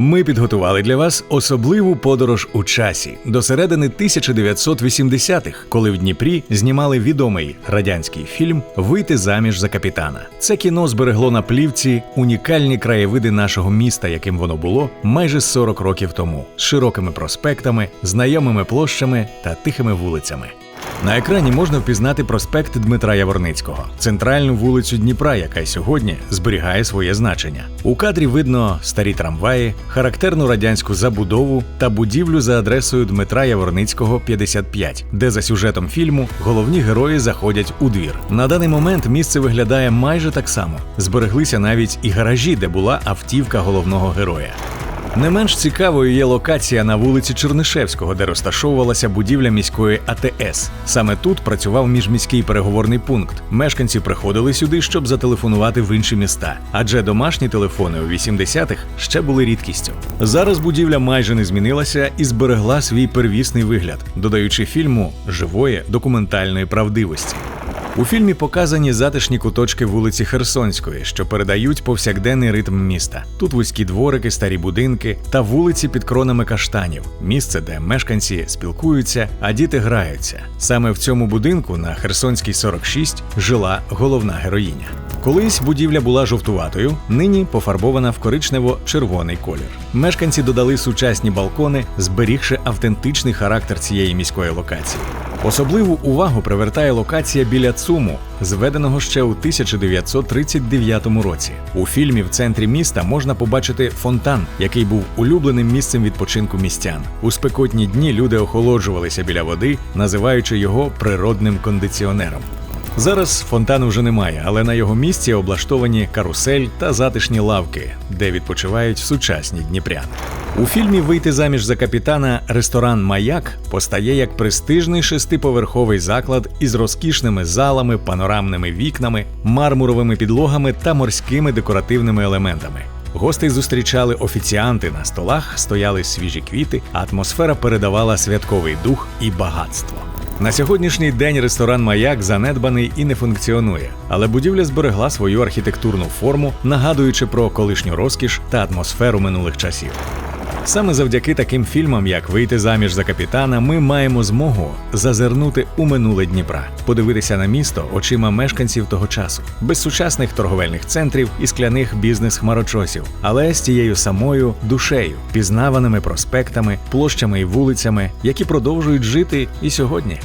Ми підготували для вас особливу подорож у часі до середини 1980-х, коли в Дніпрі знімали відомий радянський фільм Вийти заміж за капітана. Це кіно зберегло на плівці унікальні краєвиди нашого міста, яким воно було майже 40 років тому, з широкими проспектами, знайомими площами та тихими вулицями. На екрані можна впізнати проспект Дмитра Яворницького, центральну вулицю Дніпра, яка й сьогодні зберігає своє значення. У кадрі видно старі трамваї, характерну радянську забудову та будівлю за адресою Дмитра Яворницького, 55, де за сюжетом фільму головні герої заходять у двір. На даний момент місце виглядає майже так само. Збереглися навіть і гаражі, де була автівка головного героя. Не менш цікавою є локація на вулиці Чернишевського, де розташовувалася будівля міської АТС. Саме тут працював міжміський переговорний пункт. Мешканці приходили сюди, щоб зателефонувати в інші міста, адже домашні телефони у 80-х ще були рідкістю. Зараз будівля майже не змінилася і зберегла свій первісний вигляд, додаючи фільму живої документальної правдивості. У фільмі показані затишні куточки вулиці Херсонської, що передають повсякденний ритм міста. Тут вузькі дворики, старі будинки та вулиці під кронами каштанів, місце, де мешканці спілкуються, а діти граються. Саме в цьому будинку на Херсонській 46 жила головна героїня. Колись будівля була жовтуватою, нині пофарбована в коричнево-червоний колір. Мешканці додали сучасні балкони, зберігши автентичний характер цієї міської локації. Особливу увагу привертає локація біля ЦУМу, зведеного ще у 1939 році. У фільмі в центрі міста можна побачити фонтан, який був улюбленим місцем відпочинку містян. У спекотні дні люди охолоджувалися біля води, називаючи його природним кондиціонером. Зараз фонтану вже немає, але на його місці облаштовані карусель та затишні лавки, де відпочивають сучасні дніпряни. У фільмі Вийти заміж за капітана ресторан Маяк постає як престижний шестиповерховий заклад із розкішними залами, панорамними вікнами, мармуровими підлогами та морськими декоративними елементами. Гостей зустрічали офіціанти на столах, стояли свіжі квіти, а атмосфера передавала святковий дух і багатство. На сьогоднішній день ресторан Маяк занедбаний і не функціонує, але будівля зберегла свою архітектурну форму, нагадуючи про колишню розкіш та атмосферу минулих часів. Саме завдяки таким фільмам, як Вийти заміж за капітана, ми маємо змогу зазирнути у минуле Дніпра, подивитися на місто очима мешканців того часу, без сучасних торговельних центрів і скляних бізнес-хмарочосів, але з тією самою душею, пізнаваними проспектами, площами і вулицями, які продовжують жити і сьогодні.